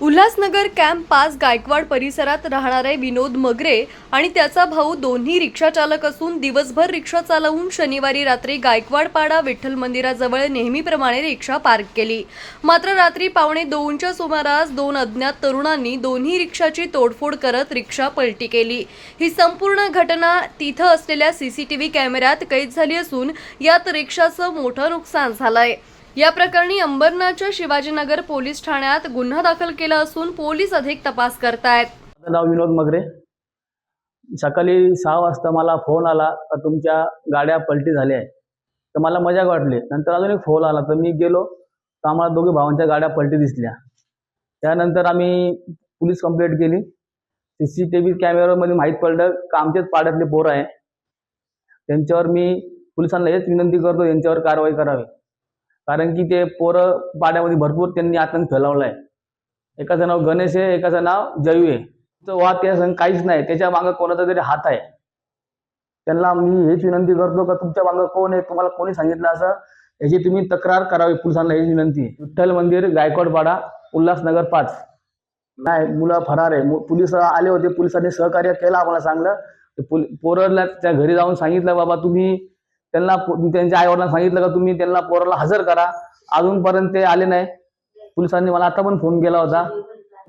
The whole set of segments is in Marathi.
उल्हासनगर कॅम्प पाच गायकवाड परिसरात राहणारे विनोद मगरे आणि त्याचा भाऊ दोन्ही रिक्षा चालक असून दिवसभर रिक्षा चालवून शनिवारी रात्री गायकवाडपाडा विठ्ठल मंदिराजवळ नेहमीप्रमाणे रिक्षा पार्क केली. मात्र रात्री पावणे दोनच्या सुमारास दोन अज्ञात तरुणांनी दोन्ही रिक्षाची तोडफोड करत रिक्षा पलटी केली. ही संपूर्ण घटना तिथं असलेल्या सीसीटीव्ही कॅमेऱ्यात कैद झाली असून यात रिक्षाचं मोठं नुकसान झालंय. या प्रकरणी अंबरनाथच्या शिवाजीनगर पोलीस ठाण्यात गुन्हा दाखल केला असून पोलीस अधिक तपास करतायत. माझं नाव विनोद मगरे. सकाळी सहा वाजता मला फोन आला का तुमच्या गाड्या पलटी झाल्या आहेत. तर मला मजाक वाटली. नंतर अजून एक फोन आला तर मी गेलो तर आम्हाला दोघे भावांच्या गाड्या पलटी दिसल्या. त्यानंतर आम्ही पोलीस कंप्लेंट केली. सी सी टी व्ही कॅमेरामध्ये माहीत पडलं का आमच्याच पाड्यातले पोरं आहे त्यांच्यावर मी पोलिसांना हेच विनंती करतो यांच्यावर कारवाई करावी. कारण की ते पोरं पाड्यामध्ये भरपूर त्यांनी आतंक फैलावला आहे एकाचं नाव गणेश आहे एकाचं नाव जयू आहे. तो वाद त्या काहीच नाही. त्याच्या मागं कोणाचा तरी हात आहे. त्यांना मी हेच विनंती करतो का तुमच्या मागं कोण आहे? तुम्हाला कोणी सांगितलं असं? याची तुम्ही तक्रार करावी पोलिसांना हीच विनंती. आहे. विठ्ठल मंदिर गायकवाडपाडा उल्हासनगर पाच. नाही मुलं फरार आहे. मु- पोलीस आले होते. पोलिसांनी सहकार्य केलं आम्हाला चांगलं पोरला त्या घरी जाऊन सांगितलं बाबा तुम्ही त्यांना त्यांच्या आईवडिलांना सांगितलं का तुम्ही त्यांना पोराला हजर करा. अजूनपर्यंत ते आले नाही. पोलिसांनी मला आता पण फोन केला होता.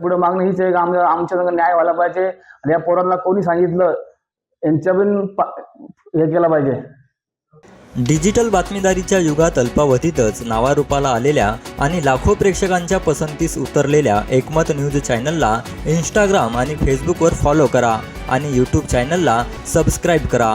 पुढे मागणं हीच आहे का आमच्या आमच्या न्याय व्हायला पाहिजे आणि या पोरांना कोणी सांगितलं यांच्या पण पा- हे केलं पाहिजे. डिजिटल बातमीदारीच्या युगात अल्पावधीतच नावारूपाला आलेल्या आणि लाखो प्रेक्षकांच्या पसंतीस उतरलेल्या एकमत न्यूज चॅनलला इंस्टाग्राम आणि फेसबुकवर फॉलो करा आणि यूट्यूब चॅनलला सबस्क्राईब करा.